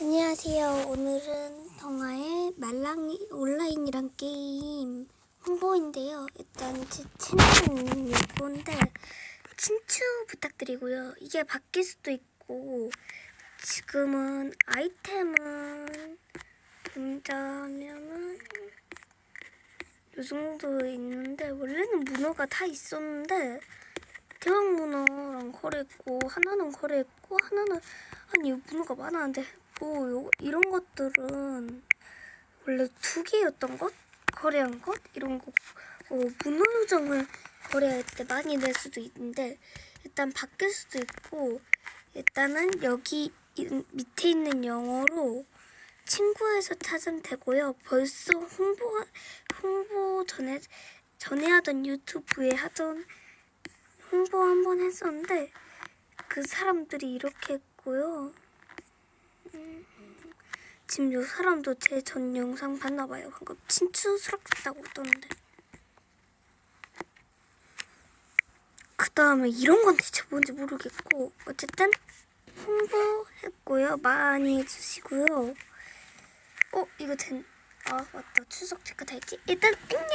안녕하세요. 오늘은 동아의 말랑이 온라인이란 게임 홍보인데요. 일단 제 채널은 이건데 친추 부탁드리고요. 이게 바뀔 수도 있고 지금은 아이템은 본다면은 요 정도 있는데 원래는 문어가 다 있었는데 대왕 문어랑 거래했고 하나는 거래했고 하나는 아니 문어가 많았는데 뭐 요, 이런 것들은 원래 두 개였던 것 거래한 것 이런 거 어, 문어 요정을 거래할 때 많이 낼 수도 있는데 일단 바뀔 수도 있고 일단은 여기 이- 밑에 있는 영어로 친구에서 찾으면 되고요. 벌써 홍보 홍보 전에 전에 하던 유튜브에 하던 홍보 한번 했었는데 그 사람들이 이렇게 했고요. 음, 지금 요 사람도 제 전 영상 봤나봐요. 방금 친추스럽다고 떴는데. 그 다음에 이런 건 대체 뭔지 모르겠고 어쨌든 홍보했고요. 많이 해주시고요. 어 이거 된... 아 맞다 추석 체크 다 했지? 일단 안녕